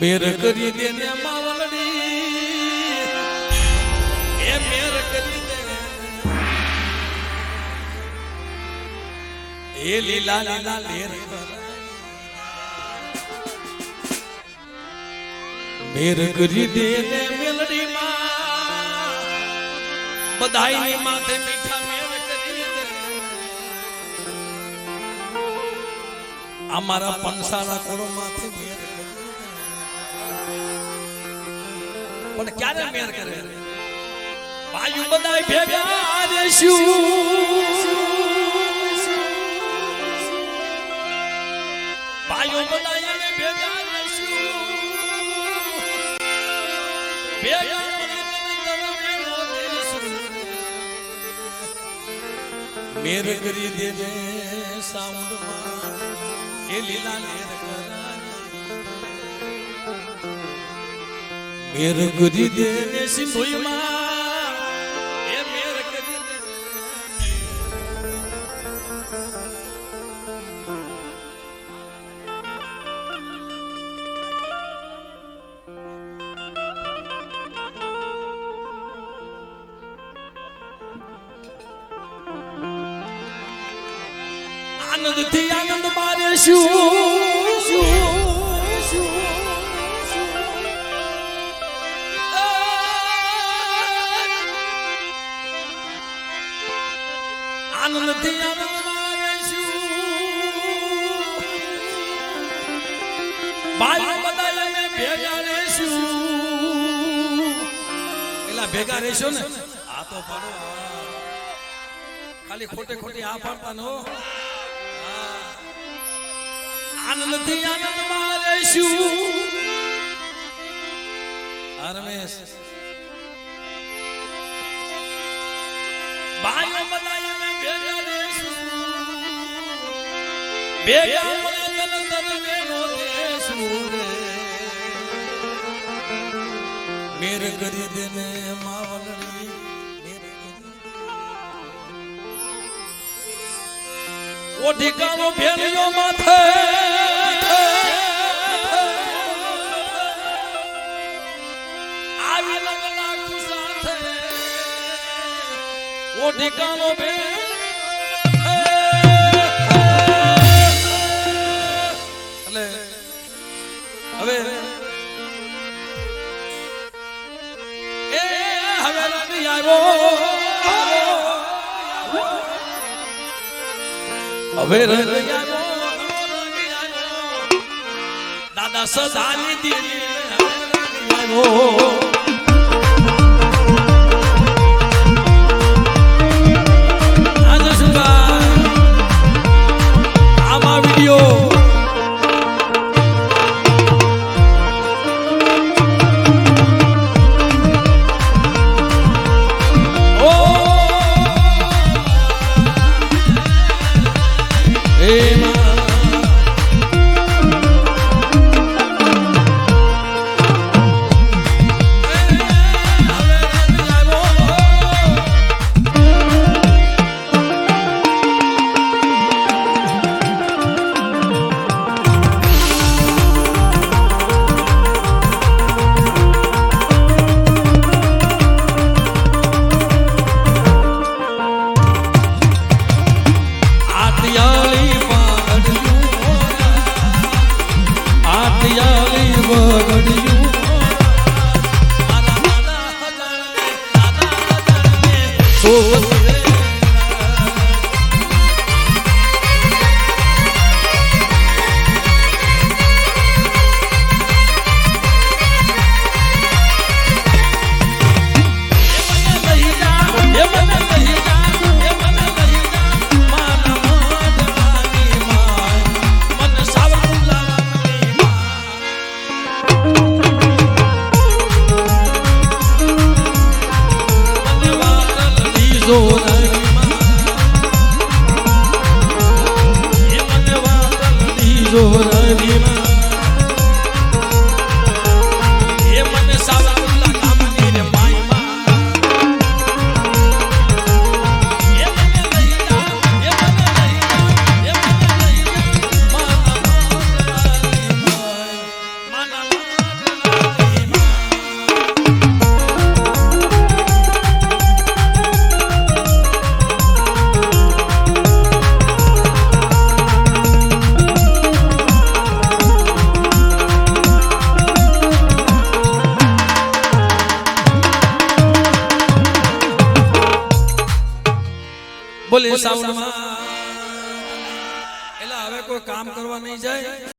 મેર કરી દે ને માવલડી. એ મેર કરી દે એ લીલા લીલા લેર મેર કરી. દે ને મેલડી માં બધાયની માથે મીઠા મેર કરી દે અમારા પંસાળા કોરો માથે મેર પણ ક્યારે મેર કરે વાયુ બધાય ભેગા રેશું વાયુ બધાય અમે ભેગા રેશું ભેગા મળીને તરફેણો દેશું. મેર કરી દે ને સાઉન્ડમાં એ લીલા લેર મેર કરી દે ને કરી દે. આનંદથી આનંદ મારે આનંદ ભેગા રહેશું ને. આ તો પડો. ખાલી ખોટે ખોટી આ પાડતા નો આનંદથી આનંદમાં રહેશું રમેશ. ભાઈઓ બધા ભેગા મેર કરી દે માવલડી. ઓ ઠીકાનો ફેરિયો માથે આવી લગલા સાથે ઓ ઠીકાનો એટલે હવે. એ હવે નથી આવ્યો. હવે દાદા સદાની દીદી રંગિયાનો ઓ એમાં 哦。જોરલી બોલે સાઉન્ડમાં. એટલે હવે કોઈ કામ કરવા નહીં જાય?